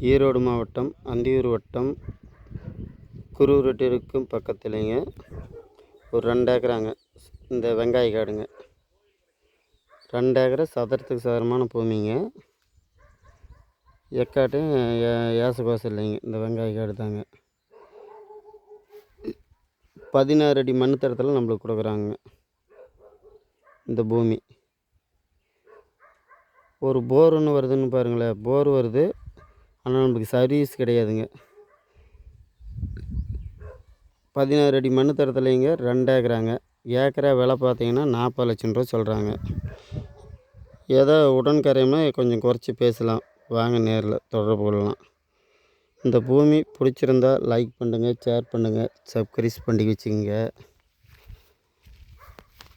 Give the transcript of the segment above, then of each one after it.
ஈரோடு மாவட்டம் அந்தியூர் வட்டம் குருவரட்டிற்கும் பக்கத்துலேங்க. ஒரு ரெண்டு ஏக்கராங்க. இந்த வெங்காய காடுங்க. ரெண்டு ஏக்கரை சதுரத்துக்கு சதுரமான பூமிங்க. எக்காட்டும் ஏச இல்லைங்க. இந்த வெங்காய காடு தாங்க. பதினாறு அடி மண் தரத்தில் நம்மளுக்கு கொடுக்குறாங்க. இந்த பூமி. ஒரு போர் ஒன்று வருதுன்னு பாருங்களேன். போர் வருது. ஆனால் நம்மளுக்கு சர்வீஸ் கிடையாதுங்க. பதினாறு அடி மண் தரத்துலேங்க ரெண்டு ஏக்கராங்க. ஏக்கரா விலை பார்த்தீங்கன்னா நாற்பது லட்சம் ரூபா சொல்கிறாங்க ஏதோ உடன் கொஞ்சம் குறைச்சி பேசலாம். வாங்க நேரில் தொடர்பு கொள்ளலாம். இந்த பூமி பிடிச்சிருந்தா லைக் பண்ணுங்கள் ஷேர் பண்ணுங்கள் சப்ஸ்கிரைஸ் பண்ணி வச்சுக்கோங்க.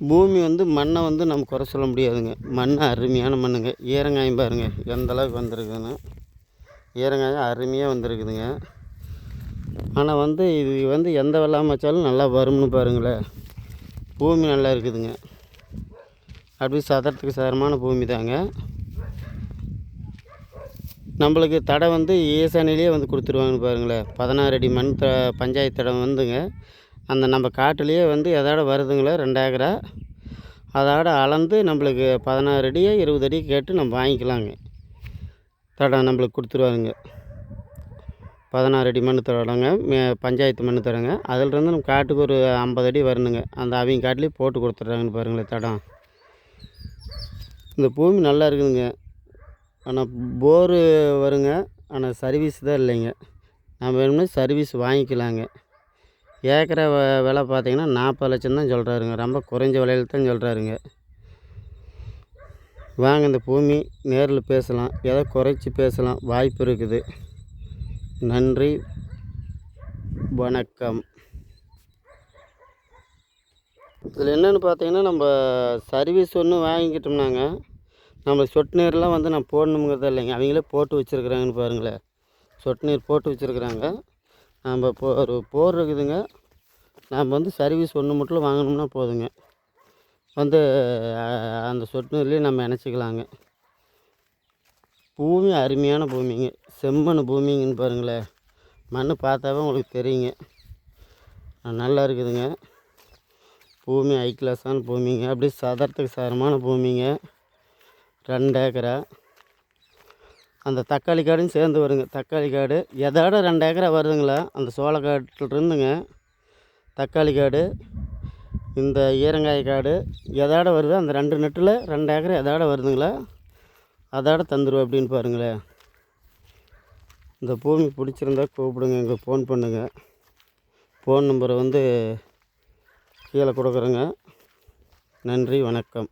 பூமி வந்து மண்ணை வந்து நம்ம குறை சொல்ல முடியாதுங்க. மண் அருமையான மண்ணுங்க. ஈரங்காயம் பாருங்க எந்த அளவுக்கு வந்திருக்குதுன்னு ஈரங்காயம் அருமையாக வந்திருக்குதுங்க. ஆனால் வந்து இது வந்து எந்த வெள்ளாமை வச்சாலும் நல்லா வரும்னு பாருங்களேன். பூமி நல்லா இருக்குதுங்க. அப்படி சதுரத்துக்கு சதரமான பூமி தாங்க. நம்மளுக்கு தடை வந்து ஈசானிலேயே வந்து கொடுத்துருவாங்கன்னு பாருங்களேன். பதினாறு அடி மண் த பஞ்சாயத்து தடம் வந்துங்க. அந்த நம்ம காட்டுலேயே வந்து எதோட வருதுங்களே ரெண்டு ஏக்கரா? அதோட அளந்து நம்மளுக்கு பதினாறு அடியோ இருபது அடி கேட்டு நம்ம வாங்கிக்கலாங்க. தடை நம்மளுக்கு கொடுத்துருவாருங்க. பதினாறு அடி மண் மே பஞ்சாயத்து மண் தராங்க அதிலிருந்து நம்ம காட்டுக்கு ஒரு ஐம்பது அடி வரணுங்க. அந்த அவங்க காட்டிலேயே போட்டு கொடுத்துட்றாங்கன்னு பாருங்களேன் தடம். இந்த பூமி நல்லா இருக்குதுங்க. ஆனால் போரு வருங்க. ஆனால் சர்வீஸ் தான் இல்லைங்க. நம்ம வேணும்னா சர்வீஸ் வாங்கிக்கலாங்க. ஏக்கரை வ விலை பார்த்தீங்கன்னா நாற்பது லட்சம் தான் சொல்கிறாருங்க ரொம்ப குறைஞ்ச விலையில தான் சொல்கிறாருங்க வாங்க இந்த பூமி நேரில் பேசலாம். எதை குறைச்சி பேசலாம். வாய்ப்பு இருக்குது. நன்றி. வணக்கம். இதில் என்னென்னு பார்த்தீங்கன்னா நம்ம சர்வீஸ் ஒன்று வாங்கிக்கிட்டோம்னாங்க. நம்ம சொட்டு நீர்லாம் வந்து நான் போடணுங்கிறத இல்லைங்க. அவங்களே போட்டு வச்சுருக்குறாங்கன்னு பாருங்களேன். சொட்டு நீர் போட்டு வச்சுருக்குறாங்க. நம்ம போ ஒரு போர் இருக்குதுங்க. நாம் வந்து சர்வீஸ் ஒன்று மட்டும் வாங்கினோம்னா போதுங்க. வந்து அந்த சொட்டு நீர்லேயே நம்ம இணைச்சிக்கலாங்க. பூமி அருமையான பூமிங்க. செம்மண் பூமிங்கன்னு பாருங்களேன் மண் பார்த்தாவே உங்களுக்கு தெரியுங்க. நல்லா இருக்குதுங்க. பூமி ஹை கிளாஸான பூமிங்க. அப்படியே சதுரத்துக்கு சாரமான பூமிங்க. ரெண்டு ஏக்கரா. அந்த தக்காளி காடும் சேர்ந்து வருங்க. தக்காளி காடு. எதோட ரெண்டு ஏக்கரா வருதுங்களா? அந்த சோளக்காட்டிலிருந்துங்க தக்காளி காடு. இந்த ஈரங்காய் காடு எதோட வருதோ? அந்த ரெண்டு நெட்டில் ரெண்டு ஏக்கர் எதோட வருதுங்களா? அதோட தந்துடுவோம் அப்படின்னு பாருங்களேன் இந்த பூமி பிடிச்சிருந்தா கூப்பிடுங்க எங்களுக்கு ஃபோன் பண்ணுங்கள் ஃபோன் நம்பரை வந்து கீழே கொடுக்குறேங்க. நன்றி வணக்கம்.